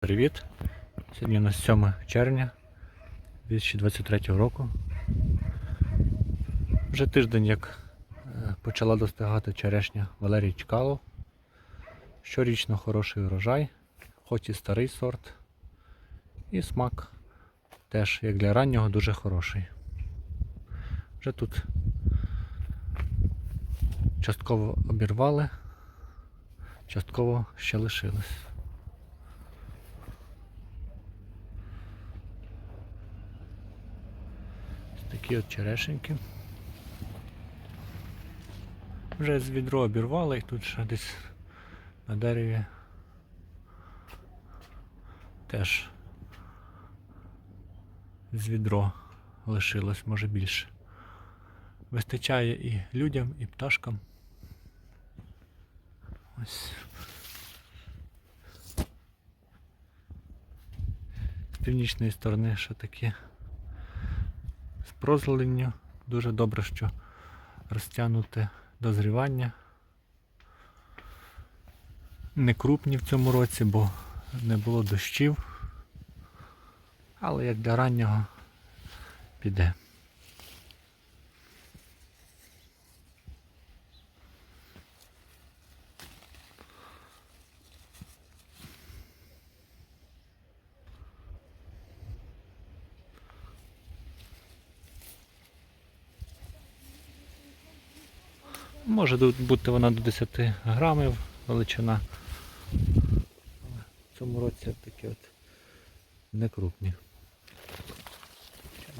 Привіт! Сьогодні у нас 7 червня 2023 року. Вже тиждень як е, почала достигати черешня Валерій Чкалов. Щорічно хороший урожай, хоч і старий сорт. І смак теж, як для раннього, дуже хороший. Вже тут частково обірвали, частково ще лишилось. Ось такі от черешеньки. Вже з відро обірвали їх тут ще десь на дереві. Теж з відро лишилось, може більше. Вистачає і людям, і пташкам. Ось. З північної сторони ще такі з прозеленню. Дуже добре, що розтягнуте дозрівання. Не крупні в цьому році, бо не було дощів. Але як для раннього піде. Може бути вона до 10 грамів величина. В цьому році такі от не крупні.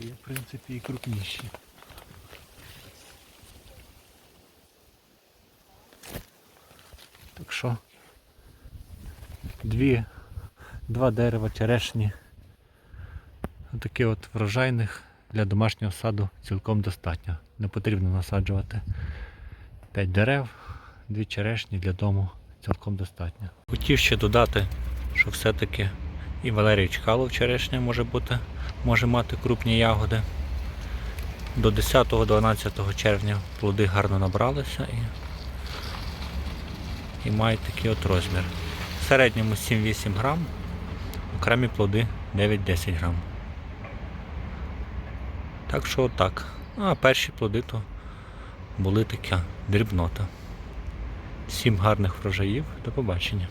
Є, в принципі, і крупніші. Так що дві, два дерева черешні. Таких от врожайних для домашнього саду цілком достатньо. Не потрібно насаджувати 5 дерев, дві черешні для дому цілком достатньо. Хотів ще додати, що все-таки і Валерій Чкалов черешня може бути, може мати крупні ягоди. До 10-12 червня плоди гарно набралися і, і мають такий от розмір. В середньому 7-8 грам, окремі плоди 9-10 грам. Так що отак. А перші плоди то були така дрібнота. Всім гарних врожаїв. До побачення.